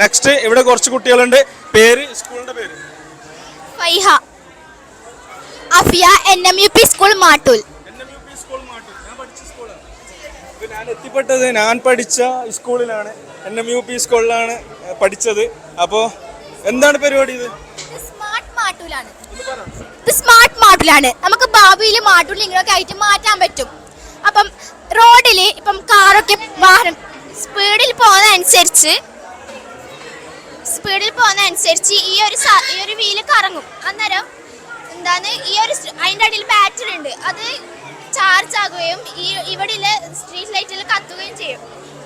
Next ഇവിടെ കുറച്ച് കുട്ടികളുണ്ട്. പേര് സ്കൂളിന്റെ പേര്. Faiha. Afiya N M U P school Mattool. ഞാൻ എത്തിപ്പെട്ടത് ഞാൻ പഠിച്ച സ്കൂളിലാണ്. എൻ എം യു പി സ്കൂളിലാണ് പഠിച്ചത്. അപ്പോൾ എന്താണ് പരിപാടി ഇത്? സ്മാർട്ട് മാട്ടൂലാണ്. ഇത് സ്മാർട്ട് മാട്ടൂലാണ്. നമുക്ക് ഭാവിയിൽ മാട്ടൂൽ ഇങ്ങനെയൊക്കെ ആയിട്ട് മാറ്റാൻ പറ്റും. അപ്പം റോഡിൽ ഇപ്പം കാറൊക്കെ വാഹനം സ്പീഡിൽ പോകുന്ന അനുസരിച്ച് സ്പീഡിൽ പോകുന്ന അനുസരിച്ച് ഈ ഒരു ഈ ഒരു വീൽ കറങ്ങും. അന്നേരം എന്താണ്? ഈ ഒരു അതിന്റെ അടിയിൽ ബാറ്ററി ഉണ്ട്. അത് ചാർജ് ആകുകയും ഈ ഇവിടെ സ്ട്രീറ്റ് ലൈറ്റിൽ കത്തുകയും ചെയ്യും.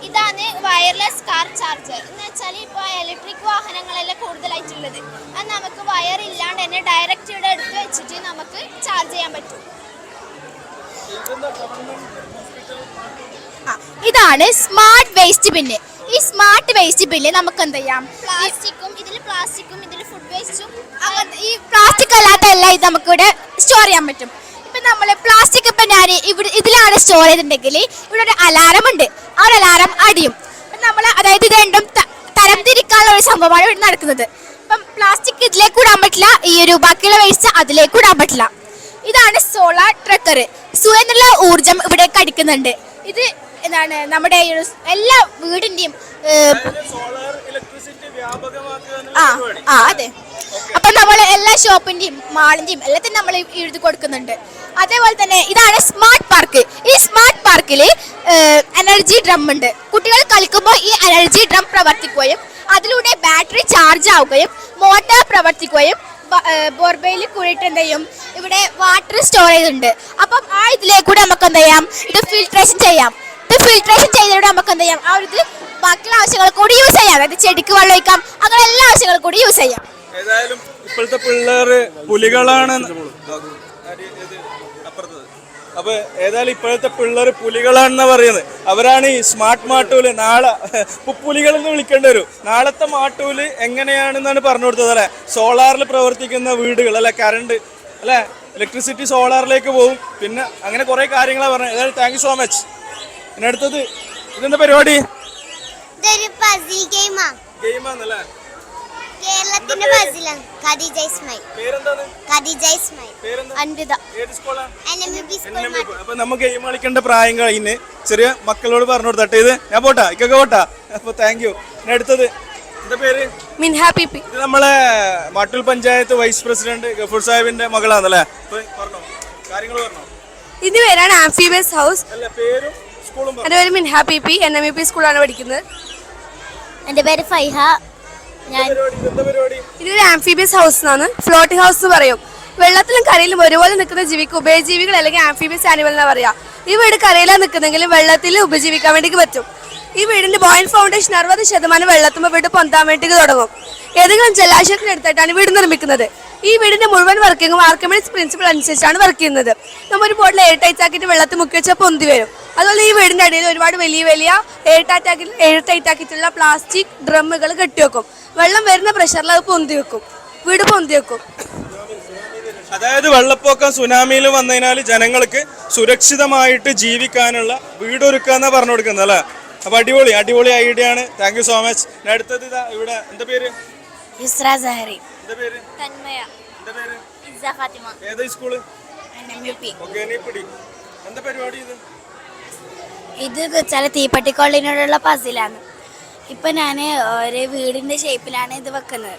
ഇതാണ് വയർലെസ് കാർ ചാർജർ എന്ന് വെച്ചാൽ ഇപ്പോൾ ഇലക്ട്രിക് വാഹനങ്ങളെല്ലാം കൂടുതലായിട്ടുള്ളത്. അത് നമുക്ക് വയർ ഇല്ലാണ്ട് തന്നെ ഡയറക്റ്റ് ഇവിടെ എടുത്ത് വെച്ചിട്ട് നമുക്ക് ചാർജ് ചെയ്യാൻ പറ്റും. ഇതാണ് സ്മാർട്ട് വേസ്റ്റ് ബിന്ന് ഈ സ്മാർട്ട് വേസ്റ്റ് ബില്ല് നമുക്ക് എന്ത് ചെയ്യാം? പ്ലാസ്റ്റിക്കും ഇതിൽ പ്ലാസ്റ്റിക്കും ഇതിൽ ഫുഡ് വേസ്റ്റും ഈ പ്ലാസ്റ്റിക് അല്ലാത്ത എല്ലാം ഇത് നമുക്കിവിടെ സ്റ്റോർ ചെയ്യാൻ പറ്റും. ഇപ്പൊ നമ്മൾ പ്ലാസ്റ്റിക് ഇപ്പൊ ഞാൻ ഇവിടെ ഇതിലാണ് സ്റ്റോർ ചെയ്തിട്ടുണ്ടെങ്കിൽ ഇവിടെ ഒരു അലാറം ഉണ്ട്. ആ ഒരു അലാറം അടിയും. നമ്മൾ അതായത് ഇത് രണ്ടും തരംതിരിക്കാനുള്ള ഒരു സംഭവമാണ് ഇവിടെ നടക്കുന്നത്. ഇപ്പം പ്ലാസ്റ്റിക് ഇതിലേക്ക് ഇടാൻ പറ്റില്ല. ഈ ഒരു ബാക്കിയുള്ള വേസ്റ്റ് അതിലേക്ക് ഇടാൻ പറ്റില്ല. ഇതാണ് സോളാർ ട്രക്കർ സൂര്യനുള്ള ഊർജം ഇവിടെ അടിക്കുന്നുണ്ട്. ഇത് എന്താണ് നമ്മുടെ എല്ലാ വീടിന്റെയും സോളാർ ഇലക്ട്രിസിറ്റി വ്യാപകമാക്കുക ആ ആ അതെ. അപ്പൊ നമ്മൾ എല്ലാ ഷോപ്പിന്റെയും മാളിന്റെയും എല്ലാത്തിനും നമ്മൾ എഴുതി കൊടുക്കുന്നുണ്ട്. അതേപോലെ തന്നെ ഇതാണ് സ്മാർട്ട് പാർക്ക്. ഈ സ്മാർട്ട് പാർക്കിൽ എനർജി ഡ്രം ഉണ്ട്. കുട്ടികൾ കളിക്കുമ്പോൾ ഈ എനർജി ഡ്രം പ്രവർത്തിക്കുകയും അതിലൂടെ ബാറ്ററി ചാർജ് ആവുകയും മോട്ടോർ പ്രവർത്തിക്കുകയും ബോർബെയിൽ കൂടിയിട്ട് എന്ത് ചെയ്യും? ഇവിടെ വാട്ടർ സ്റ്റോറേജ് ഉണ്ട്. അപ്പം ആ ഇതിലേക്കൂടെ നമുക്ക് എന്ത് ചെയ്യാം? ഇത് ഫിൽട്രേഷൻ ചെയ്യാം. ഫിൽട്രേഷൻ ചെയ്തിട്ട് നമുക്ക് എന്ത് ചെയ്യാം? ആ ഒരു ബാക്കിയുള്ള ആവശ്യങ്ങൾ കൂടി യൂസ് ചെയ്യാം. അതായത് ചെടിക്ക് വെള്ളം ഒഴിക്കാം. അങ്ങനെ എല്ലാ ആവശ്യങ്ങളും കൂടി യൂസ് ചെയ്യാം. ഏതായാലും ഇപ്പോഴത്തെ പിള്ളേര് പുലികളാണ്. അപ്പൊ ഏതായാലും ഇപ്പോഴത്തെ പിള്ളേർ പുലികളാണെന്ന് പറയുന്നത്. അവരാണ് ഈ സ്മാർട്ട് മാട്ടൂൽ. നാളെ പുലികൾ എന്ന് വിളിക്കേണ്ടി വരും. നാളത്തെ മാട്ടൂൽ എങ്ങനെയാണെന്നാണ് പറഞ്ഞു കൊടുത്തത് അല്ലെ? സോളാറിൽ പ്രവർത്തിക്കുന്ന വീടുകൾ അല്ലെ? കറണ്ട് അല്ലെ? ഇലക്ട്രിസിറ്റി സോളാറിലേക്ക് പോകും പിന്നെ അങ്ങനെ കുറെ കാര്യങ്ങളാണ് പറഞ്ഞത്. ഏതായാലും താങ്ക് സോ മച്ച് പിന്നെ അടുത്തത് ഇതെന്താ പരിപാടി? ഇതൊരു പസിൽ ഗെയിമാ ഗെയിമാന്നല്ലേ കേരളത്തിന്റെ പസിലാണ് ഖദീജ ഇസ്മായിൽ. പേരെന്താണ്? ഖദീജ ഇസ്മായിൽ. പേരെന്താ? അൻവിത ഏത് സ്കൂളാണ് N M U P school എന്നെ വിളിക്കും. അപ്പൊ നമുക്ക് ഗെയിം കളിക്കേണ്ട പ്രായം കഴിഞ്ഞ് ചെറിയ മക്കളോട് പറഞ്ഞു കൊടുത്തട്ടെ. ഇത് ഞാൻ പോട്ടാ ഇക്കൊക്കെ പോട്ടാ. അപ്പൊ താങ്ക് യു പിന്നെ അടുത്തത് എന്താ പേര്? Minha P P. ഇത് നമ്മളെ മാട്ടൂൽ പഞ്ചായത്ത് വൈസ് പ്രസിഡന്റ് ഗഫൂർ സാഹിബിന്റെ മകളാണല്ലേ അപ്പൊ പറഞ്ഞോ. കാര്യങ്ങൾ പറഞ്ഞോ. ഇത് പേരാണ് ഹൗസ് അല്ല പേരും എന്റെ പേര് Minha P P N M U P സ്കൂളാണ് പഠിക്കുന്നത്. എന്റെ പേര് ഫൈഹ. ഞാൻ ഇതൊരു ആംഫീബിയസ് ഹൗസ് എന്നാണ്. ഫ്ലോട്ടിംഗ് ഹൗസ് എന്ന് പറയും. വെള്ളത്തിലും കരയിലും ഒരുപോലെ നിൽക്കുന്ന ജീവിക്ക് ഉപജീവികൾ അല്ലെങ്കിൽ ആംഫീബിയസ് ആനിമൽ എന്ന് പറയാ. ഈ വീട് കരയിലാണ് നിൽക്കുന്നെങ്കിലും വെള്ളത്തിൽ ഉപജീവിക്കാൻ വേണ്ടി പറ്റും. ഈ വീടിന്റെ ബോയിൻ ഫൗണ്ടേഷൻ അറുപത് ശതമാനം വെള്ളത്തുമ്പോൾ വീട് പൊന്താൻ വേണ്ടി തുടങ്ങും. ഏതെങ്കിലും ജലാശയത്തിനടുത്തായിട്ടാണ് വീട് നിർമ്മിക്കുന്നത്. ഈ വീടിന്റെ മുഴുവൻ വർക്കിങ്ങും ആർക്കമിഡ്സ് പ്രിൻസിപ്പൾ അനുസരിച്ചാണ് വർക്ക് ചെയ്യുന്നത്. നമ്മൾ ഒരു ബോട്ടിൽ എയർ ടൈറ്റ് ആക്കിയിട്ട് വെള്ളത്തിൽ മുക്കി വെച്ചാൽ പൊന്തി വരും. അതുപോലെ ഈ വീടിന്റെ അടിയിൽ ഒരുപാട് വലിയ വലിയ എയർ ടൈറ്റ് ആക്കി എയർ ടൈറ്റ് ആക്കിയിട്ടുള്ള പ്ലാസ്റ്റിക് ഡ്രമ്മുകൾ കെട്ടിവെക്കും വെള്ളം വരുന്ന പ്രഷറിൽ അത് പൊന്തി വെക്കും. വീട് പൊന്തി വെക്കും. അതായത് വെള്ളപ്പൊക്കം സുനാമിയിൽ വന്നതിനാൽ ജനങ്ങൾക്ക് സുരക്ഷിതമായിട്ട് ജീവിക്കാനുള്ള വീടൊരുക്കുക എന്നാ പറഞ്ഞു കൊടുക്കുന്നത് അല്ലേ? അപ്പൊ അടിപൊളി അടിപൊളി ഐഡിയ ആണ്. താങ്ക് യു സോ മച്ച് അടുത്തത് ഇതാ ഇവിടെ എന്താ പേര്? യുസ്ര സഹറി എന്താ പേര്? തന്മയ. എന്താ പേര്? ഇസ ഫാത്തിമ. ഏതാ സ്കൂൾ? ഓക്കെ പിടി. എന്താ പരിപാടി ഇത് ഇത് വെച്ചാൽ തീപ്പെട്ടിക്കൊള്ളിനോടുള്ള പസിലാണ് ഇപ്പൊ ഞാൻ ഒരു വീടിന്റെ ഷേപ്പിലാണ് ഇത് വെക്കുന്നത്.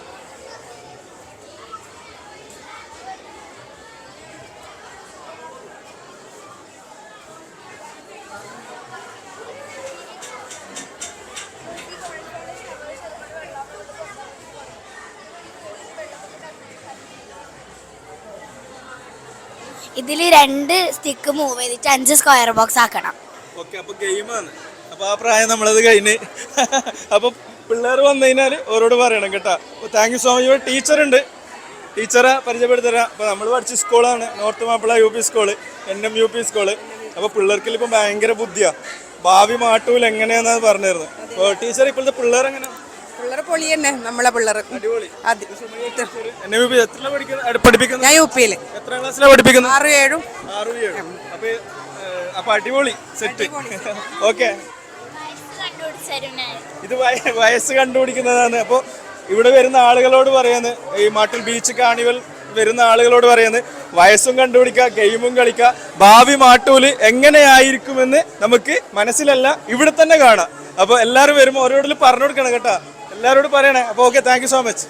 ഇതിൽ രണ്ട് സ്റ്റിക്ക് മൂവ് ചെയ്തിട്ട് അഞ്ച് സ്ക്വയർ ബോക്സ് ആക്കണം. ഓക്കെ അപ്പൊ ഗെയിമാണ് അപ്പൊ ആ പ്രായം നമ്മളത് കഴിഞ്ഞ്. അപ്പൊ പിള്ളേർ വന്നു കഴിഞ്ഞാൽ ഓരോട് പറയണം കേട്ടോ. Thank you so much teacher ഉണ്ട്. ടീച്ചറെ പരിചയപ്പെടുത്തരാം. അപ്പൊ നമ്മൾ പഠിച്ച സ്കൂളാണ് north Mappila U P school N M U P school അപ്പൊ പിള്ളേർക്ക് ഇപ്പൊ ഭയങ്കര ബുദ്ധിയാ. ഭാവി മാട്ടൂൽ എങ്ങനെയാന്നാണ് പറഞ്ഞിരുന്നു. അപ്പൊ ടീച്ചർ ഇപ്പോഴത്തെ പിള്ളേർ എങ്ങനെ പിള്ളേർ പൊളി തന്നെ നമ്മളെ പിള്ളേർ. അതെ. ഞാൻ യു പഠിപ്പിക്കുന്നത് ആറ് ഏഴും. അപ്പൊ അടിപൊളി. സെറ്റ്. ഓക്കെ. ഇത് വയസ്സ് കണ്ടുപിടിക്കുന്നതാണ്. അപ്പൊ ഇവിടെ വരുന്ന ആളുകളോട് പറയുന്നത് ഈ മാട്ടിൽ ബീച്ച് കാണിവൽ വരുന്ന ആളുകളോട് പറയുന്നത് വയസ്സും കണ്ടുപിടിക്കുക ഗെയിമും കളിക്കുക. ഭാവി മാട്ടൂൽ എങ്ങനെയായിരിക്കുമെന്ന് നമുക്ക് മനസ്സിലല്ല ഇവിടെ തന്നെ കാണാം. അപ്പോൾ എല്ലാവരും വരുമ്പോൾ ഓരോടിൽ പറഞ്ഞു കൊടുക്കണം കേട്ടോ. എല്ലാവരോടും പറയണേ. അപ്പോൾ ഓക്കെ താങ്ക് സോ മച്ച്